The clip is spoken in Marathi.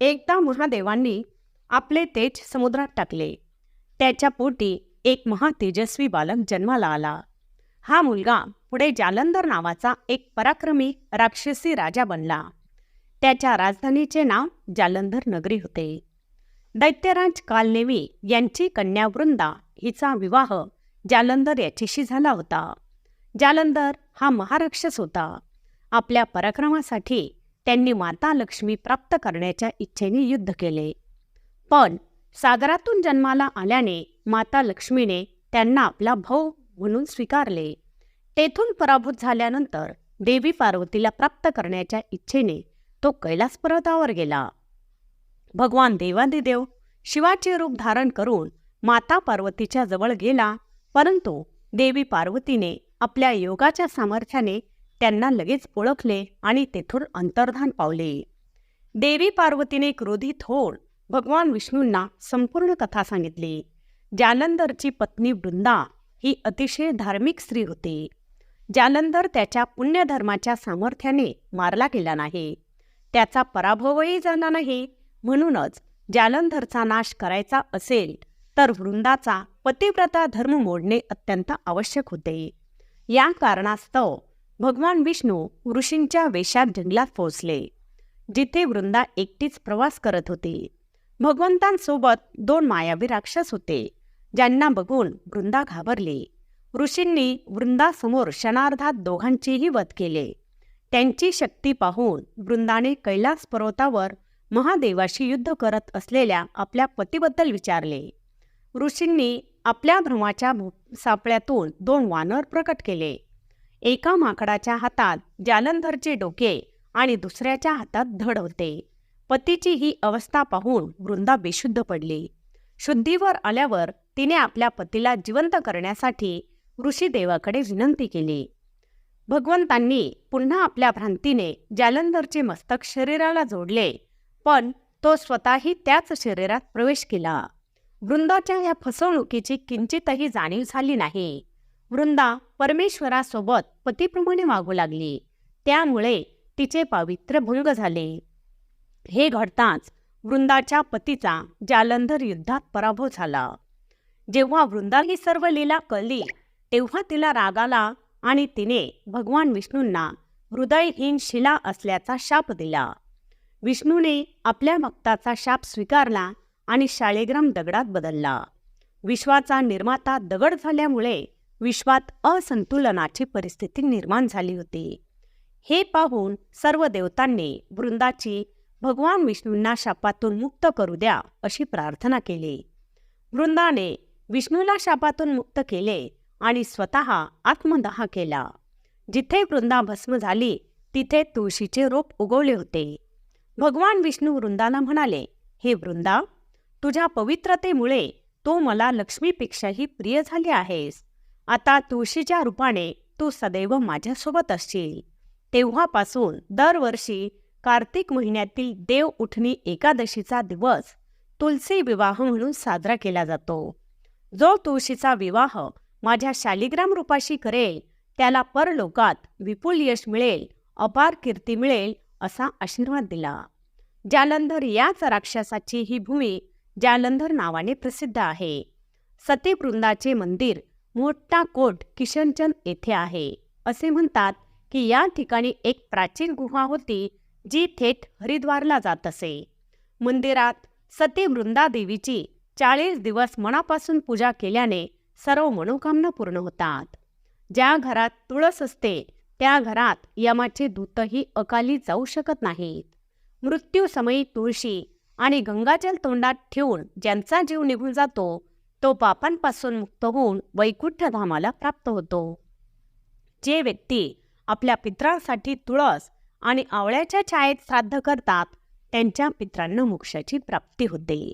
एकदा महादेवांनी आपले तेज समुद्रात टाकले. त्याच्या पोटी एक महातेजस्वी बालक जन्माला आला. हा मुलगा पुढे जालंधर नावाचा एक पराक्रमी राक्षसी राजा बनला. त्याच्या राजधानीचे नाव जालंधर नगरी होते. दैत्यराज कालनेवी यांची कन्या वृंदा हिचा विवाह जालंधर याच्याशी झाला होता. जालंधर हा महाराक्षस होता. आपल्या पराक्रमासाठी त्यांनी माता लक्ष्मी प्राप्त करण्याच्या इच्छेने युद्ध केले. पण सागरातून जन्माला आल्याने माता लक्ष्मीने त्यांना आपला भाऊ म्हणून स्वीकारले. तेथून पराभूत झाल्यानंतर देवी पार्वतीला प्राप्त करण्याच्या इच्छेने तो कैलास पर्वतावर गेला. भगवान देवादिदेव शिवाचे रूप धारण करून माता पार्वतीच्या जवळ गेला परंतु देवी पार्वतीने आपल्या योगाच्या सामर्थ्याने त्यांना लगेच ओळखले आणि तेथून अंतर्धान पावले. देवी पार्वतीने क्रोधित होऊन भगवान विष्णूंना संपूर्ण कथा सांगितली. जालंधरची पत्नी वृंदा ही अतिशय धार्मिक स्त्री होती. जालंधर त्याच्या पुण्यधर्माच्या सामर्थ्याने मारला गेला नाही. त्याचा पराभवही झाला नाही. म्हणूनच जालंधरचा नाश करायचा असेल तर वृंदाचा पतिव्रता धर्म मोडणे अत्यंत आवश्यक होते. या कारणास्तव भगवान विष्णू ऋषींच्या वेशात जंगलात पोहोचले जिथे वृंदा एकटीच प्रवास करत होती. भगवंतांसोबत दोन मायावी राक्षस होते ज्यांना बघून वृंदा घाबरली. ऋषींनी वृंदासमोर क्षणार्धात दोघांचेही वध केले. त्यांची शक्ती पाहून वृंदाने कैलास पर्वतावर महादेवाशी युद्ध करत असलेल्या आपल्या पतीबद्दल विचारले. ऋषींनी आपल्या भ्रमाच्या सापळ्यातून दोन वानर प्रकट केले. एका माकडाच्या हातात जालंधरचे डोके आणि दुसऱ्याच्या हातात धड होते. पतीची ही अवस्था पाहून वृंदा बेशुद्ध पडली. शुद्धीवर आल्यावर तिने आपल्या पतीला जिवंत करण्यासाठी ऋषीदेवाकडे विनंती केली. भगवंतांनी पुन्हा आपल्या भ्रांतीने जालंधरचे मस्तक शरीराला जोडले पण तो स्वतःही त्याच शरीरात प्रवेश केला. वृंदाच्या या फसवणुकीची किंचितही जाणीव झाली नाही. वृंदा परमेश्वरासोबत पतीप्रमाणे वागू लागली. त्यामुळे तिचे पावित्र्य भंग झाले. हे घडताच वृंदाच्या पतीचा जालंधर युद्धात पराभव झाला. जेव्हा वृंदा ही सर्व लीला कळली तेव्हा तिला राग आला आणि तिने भगवान विष्णूंना हृदयहीन शिला असल्याचा शाप दिला. विष्णूने आपल्या भक्ताचा शाप स्वीकारला आणि शाळेग्राम दगडात बदलला. विश्वाचा निर्माता दगड झाल्यामुळे विश्वात असंतुलनाची परिस्थिती निर्माण झाली होती. हे पाहून सर्व देवतांनी वृंदाची भगवान विष्णूंना शापातून मुक्त करू द्या अशी प्रार्थना केली. वृंदाने विष्णूला शापातून मुक्त केले आणि स्वतः आत्मदाह केला. जिथे वृंदा भस्म झाली तिथे तुळशीचे रोप उगवले होते. भगवान विष्णू वृंदाला म्हणाले हे वृंदा तुझ्या पवित्रतेमुळे तो मला लक्ष्मीपेक्षाही प्रिय झाली आहेस. आता तुळशीच्या रूपाने तू सदैव माझ्यासोबत असशील. तेव्हापासून दरवर्षी कार्तिक महिन्यातील देव उठणी एकादशीचा दिवस तुलसी विवाह म्हणून साजरा केला जातो. जो तुळशीचा विवाह माझ्या शालिग्राम रूपाशी करेल त्याला परलोकात विपुल यश मिळेल अपार कीर्ती मिळेल असा आशीर्वाद दिला. जालंधर याच राक्षसाची ही भूमी जालंधर नावाने प्रसिद्ध आहे. सतीवृंदाचे मंदिर मोठा कोट किशनचंद येथे आहे. असे म्हणतात की या ठिकाणी एक प्राचीन गुहा होती जी थेट हरिद्वारला जात असे. मंदिरात सती वृंदादेवीची चाळीस दिवस मनापासून पूजा केल्याने सर्व मनोकामना पूर्ण होतात. ज्या घरात तुळस असते त्या घरात यमाचे दूतही अकाली जाऊ शकत नाहीत. मृत्यूसमयी तुळशी आणि गंगाजल तोंडात ठेवून ज्यांचा जीव निघून जातो तो पापांपासून मुक्त होऊन वैकुंठधामाला प्राप्त होतो. जे व्यक्ती आपल्या पित्रांसाठी तुळस आणि आवळ्याच्या छायेत श्राद्ध करतात त्यांच्या पित्रांना मोक्षाची प्राप्ती होते.